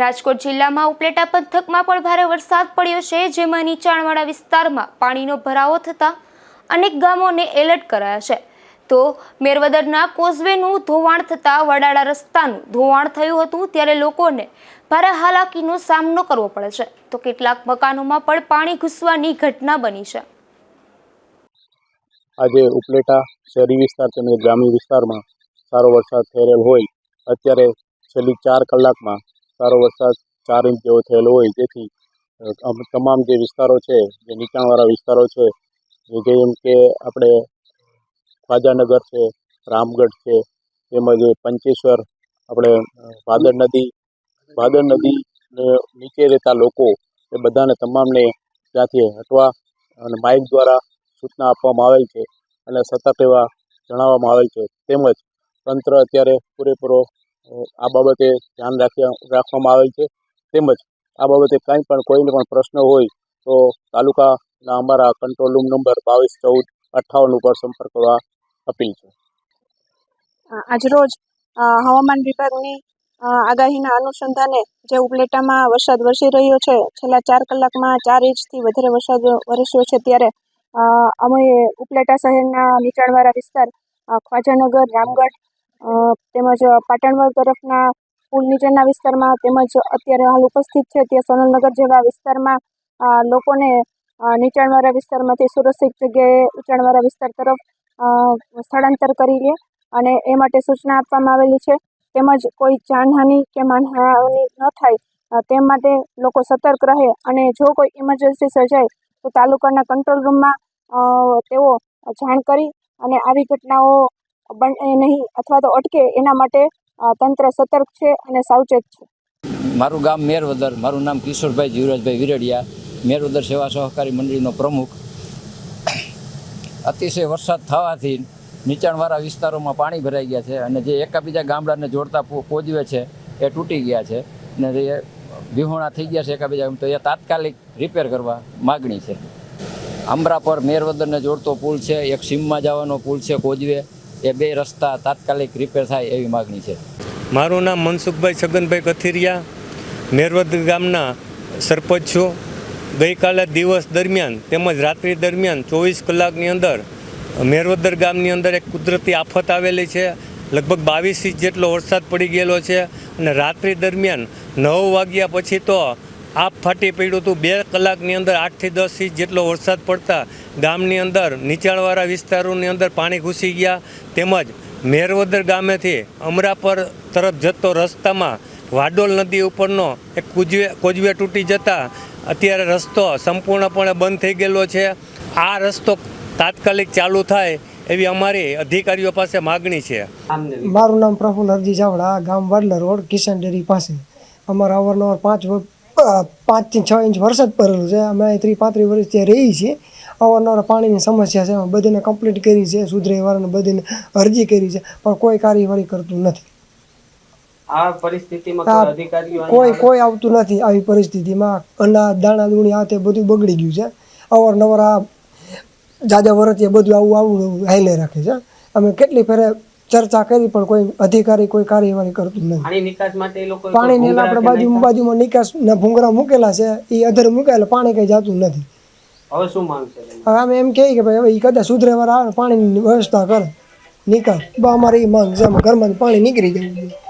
રાજકોટ જિલ્લામાં ઉપલેટા પંથકમાં પણ ભારે વરસાદ પડ્યો છે, જેમાં નીચાણવાળા વિસ્તારમાં પાણીનો ભરાવો થતાં અનેક ગામોને એલર્ટ કરાયા છે. તો મેરવદરના કોઝવેનું ધોવાણ થતાં વડાળા રસ્તાનું ધોવાણ થયું હતું, ત્યારે લોકોને ભારે હાલાકીનો સામનો કરવો પડે છે. તો કેટલાક મકાનોમાં પણ પાણી ઘૂસવાની ઘટના બની છે. આજે ઉપલેટા શહેરી વિસ્તાર તેમજ ગ્રામ્ય વિસ્તારમાં સારો વરસાદ થઈ રહેલ હોય, અત્યારે છેલ્લી ચાર કલાકમાં સારો વરસાદ ચાર ઇંચ જેવો થયેલો હોય, જેથી તમામ જે વિસ્તારો છે, જે નીચાણવાળા વિસ્તારો છે જેમ કે આપણે ખ્વાજાનગર છે, રામગઢ છે, તેમજ પંચેશ્વર, આપણે ભાદર નદી ભાદર નદી નીચે રહેતા લોકો, એ બધાને તમામને ત્યાંથી હટવા અને માઇક દ્વારા સૂચના આપવામાં આવેલ છે અને સતત એવા જણાવવામાં આવેલ છે. તેમજ તંત્ર અત્યારે પૂરેપૂરો આ બાબતે ધ્યાન રાખ્યા રાખવામાં આવેલ છે. તેમજ આ બાબતે કાંઈ પણ કોઈને પણ પ્રશ્ન હોય તો તાલુકાના અમારા કંટ્રોલ રૂમ નંબર બાવીસ, ચૌદ, અઠ્ઠાવન ઉપર સંપર્ક કરવા અપીલ છે. આજરોજ હવામાન વિભાગની આગાહીના અનુસંધાને જે ઉપલેટામાં વરસાદ વરસી રહ્યો છે, છેલ્લા ચાર કલાકમાં ચાર ઇંચથી વધારે વરસાદ વરસ્યો છે, ત્યારે અમે ઉપલેટા શહેરના નીચાણવાળા વિસ્તાર ખ્વાજાનગર, રામગઢ તેમજ પાટણવડ તરફના પુલ નીચેના વિસ્તારમાં તેમજ અત્યારે હાલ ઉપસ્થિત છે તે સોનલનગર જેવા વિસ્તારમાં લોકોને નીચાણવાળા વિસ્તારમાંથી સુરક્ષિત જગ્યાએ ઊંચાણવાળા વિસ્તાર તરફ સ્થળાંતર કરી લે અને એ માટે સૂચના આપવામાં આવેલી છે. તેમજ કોઈ જાનહાનિ કે માનહાનિ ન થાય તે માટે લોકો સતર્ક રહે અને જો કોઈ ઇમરજન્સી સર્જાય તો તાલુકાના કંટ્રોલ રૂમમાં તેઓ જાણ કરી અને આવી ઘટનાઓ બને નહીં, અથવા તો અટકે, એના માટે તંત્ર સતર્ક છે અને સાવચેત છે. મારું ગામ મેરવદર, મારું નામ કિશોરભાઈ જીવરાજભાઈ વિરડિયા, મેરવદર સેવા સહકારી મંડળીનો પ્રમુખ. અતિશય વરસાદ થવાથી નીચાણવાળા વિસ્તારોમાં પાણી ભરાઈ ગયા છે અને જે એકાબીજા ગામડાને જોડતા પોજવે છે, એ તૂટી ગયા છે. અને એ વિહોણા થઈ ગયા છે એકાબીજા તો એ તાત્કાલિક રિપેર કરવા માગણી છે. આંબરા પર મેરવદરને જોડતો પુલ છે, એક સીમમાં જવાનો પુલ છે કોજવે એ બે રસ્તા તાત્કાલિક રિપેર થાય એવી માગણી છે. મારું નામ મનસુખભાઈ છગનભાઈ કથિરિયા. મેરવદ ગામના સરપંચ છું. ગઈકાલે દિવસ દરમિયાન તેમજ રાત્રિ દરમિયાન ચોવીસ કલાકની અંદર મેરવદર ગામની અંદર એક કુદરતી આફત આવેલી છે. લગભગ બાવીસ ઇંચ જેટલો વરસાદ પડી ગયેલો છે અને રાત્રિ દરમિયાન નવ વાગ્યા પછી તો આપ ફાટી પડ્યું હતું બે કલાકની અંદર આઠથી દસ ઇંચ જેટલો વરસાદ પડતા ગામની અંદર, નીચાણવાળા વિસ્તારોની અંદર પાણી ઘૂસી ગયા તેમજ મેરવદર ગામેથી અમરાપર તરફ જતો રસ્તામાં વાડોલ નદી ઉપરનો એક કુજવે, કોજવે તૂટી જતા અત્યારે રસ્તો સંપૂર્ણપણે બંધ થઈ ગયેલો છે. આ રસ્તો તાત્કાલિક ચાલુ થાય એવી અમારી અધિકારીઓ પાસે માગણી છે. મારું નામ પ્રફુલ હરજી ચાવડા, ગામ વાડલા રોડ, કિશન ડેરી પાસે. અમારા અવારનવાર પાંચ પાંચથી છ ઇંચ વરસાદ પડેલો છે. અમે ત્રી ત્રીસ પાંત્રીસ વર્ષ ત્યાં રહીએ છીએ. અવારનવાર પાણીની સમસ્યા છે. અમે બધાને કમ્પ્લીટ કરી છે. સુધરાઈવાળાને બધાને અરજી કરી છે. પણ કોઈ કાર્યવાહી કરતું નથી. આ પરિસ્થિતિમાં કોઈ અધિકારીઓ કોઈ કોઈ આવતું નથી આવી પરિસ્થિતિમાં. અનાજ દાણા દૂણી આ તે બધું બગડી ગયું છે. અવારનવાર આ જાજા વરતીએ બધું આવું આવું હાલે રાખે છે. અમે કેટલી ફેરે ચર્ચા કરી પણ કોઈ અધિકારી કોઈ કાર્યવાહી કરતું નથી પાણી નિકાસ માટે એ લોકો પાણીની આપણે બાજુ બાજુમાં નિકાસ ના ભૂંગળા મૂકેલા છે એ અધર મૂકેલા પાણી કઈ જતું નથી. હવે શું માંગ છે? હવે અમે એમ કહે કે ભાઈ હવે એ કદાચ સુધરેવાર આવે પાણીની વ્યવસ્થા કરે. નિકાસ. અમારી માંગ છે અમે ઘરમાંથી પાણી નીકળી જવું જોઈએ